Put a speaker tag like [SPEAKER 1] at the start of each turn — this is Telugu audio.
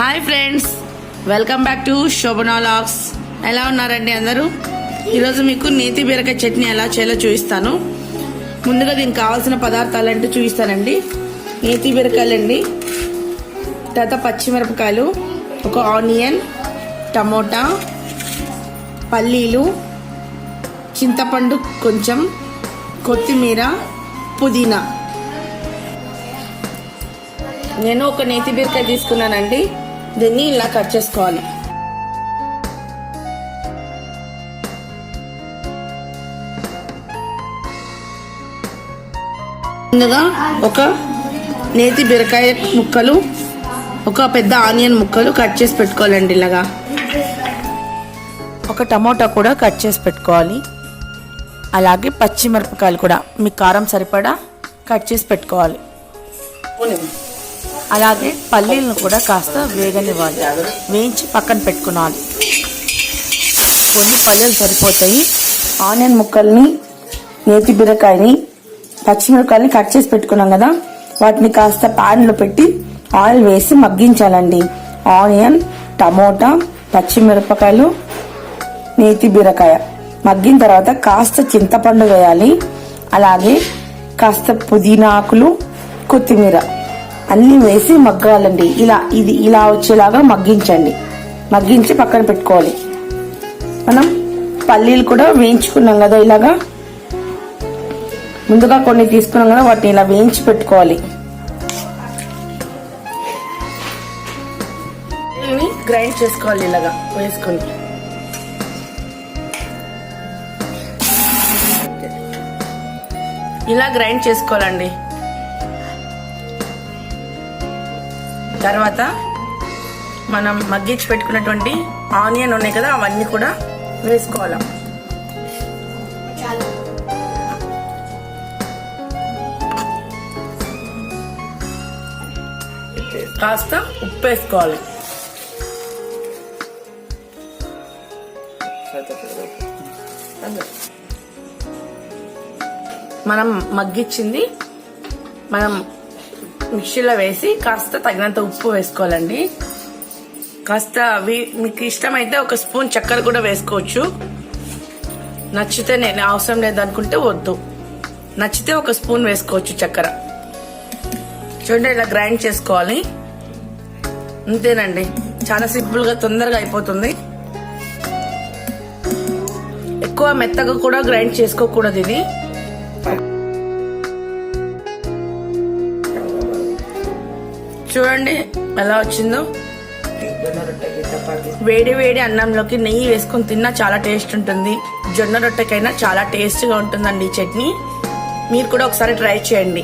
[SPEAKER 1] Hi friends welcome back to Shobhana lakhs ఎలా ఉన్నారండి అందరూ? ఈరోజు మీకు నేతి బీరకాయ చట్నీ ఎలా చేయాలో చూపిస్తాను. ముందుగా దీనికి కావాల్సిన పదార్థాలు అంటే చూపిస్తానండి. నేతి బీరకాయలండి. తర్వాత పచ్చిమిరపకాయలు ఒక ఆనియన్ టమోటా పల్లీలు చింతపండు కొంచెం కొత్తిమీర పుదీనా. నేను ఒక నేతి బీరకాయ తీసుకున్నానండి. దీన్ని ఇలా కట్ చేసుకోవాలి ముందుగా ఒక నేతి బీరకాయ ముక్కలు ఒక పెద్ద ఆనియన్ ముక్కలు కట్ చేసి పెట్టుకోవాలండి ఇలాగా ఒక టమోటా కూడా కట్ చేసి పెట్టుకోవాలి అలాగే పచ్చిమిరపకాయలు కూడా మీ కారం సరిపడా కట్ చేసి పెట్టుకోవాలి అలాగే పల్లీలను కూడా కాస్త వేగనివ్వాలి. వేయించి పక్కన పెట్టుకున్నాను. కొన్ని పల్లీలు సరిపోతాయి. ఆనియన్ ముక్కల్ని నేతి బీరకాయని పచ్చిమిరపకాయని కట్ చేసి పెట్టుకున్నాం కదా వాటిని కాస్త ప్యాన్లో పెట్టి ఆయిల్ వేసి మగ్గించాలండి. ఆనియన్ టమోటా పచ్చిమిరపకాయలు నేతి బీరకాయ. మగ్గిన తర్వాత కాస్త చింతపండు వేయాలి. అలాగే కాస్త పుదీనా ఆకులు కొత్తిమీర. అన్ని వేసి మగ్గాలండి. ఇలా ఇది ఇలా వచ్చేలాగా మగ్గించండి. మగ్గించి పక్కన పెట్టుకోవాలి. మనం పల్లీలు కూడా వేయించుకున్నాం కదా ఇలాగా? ముందుగా కొన్ని తీసుకున్నాం కదా వాటిని ఇలా వేయించి పెట్టుకోవాలి. గ్రైండ్ చేసుకోవాలి ఇలాగా వేసుకొని. ఇలా గ్రైండ్ చేసుకోవాలండి. తర్వాత మనం మగ్గించి పెట్టుకున్నటువంటి ఆనియన్ ఉన్నాయి కదా అవన్నీ కూడా వేసుకోవాలి? కాస్త ఉప్పు వేసుకోవాలి. మనం మగ్గిచ్చింది మనం మిక్సీలో వేసి కాస్త తగినంత ఉప్పు వేసుకోవాలండి. కాస్త వి- మీకు ఇష్టమైతే ఒక స్పూన్ చక్కెర కూడా వేసుకోవచ్చు. నచ్చితే నేను అవసరం లేదనుకుంటే వద్దు. నచ్చితే ఒక స్పూన్ వేసుకోవచ్చు చక్కెర. చూడండి ఇలా గ్రైండ్ చేసుకోవాలి. అంతేనండి. చాలా సింపుల్గా తొందరగా అయిపోతుంది. ఎక్కువ మెత్తగా కూడా గ్రైండ్ చేసుకోకూడదు ఇది. చూడండి ఎలా వచ్చిందో. వేడి వేడి అన్నంలోకి నెయ్యి వేసుకొని తిన్నా చాలా టేస్ట్ ఉంటుంది. జొన్న రొట్టెకైనా చాలా టేస్ట్గా ఉంటుందండి ఈ చట్నీ. మీరు కూడా ఒకసారి ట్రై చేయండి.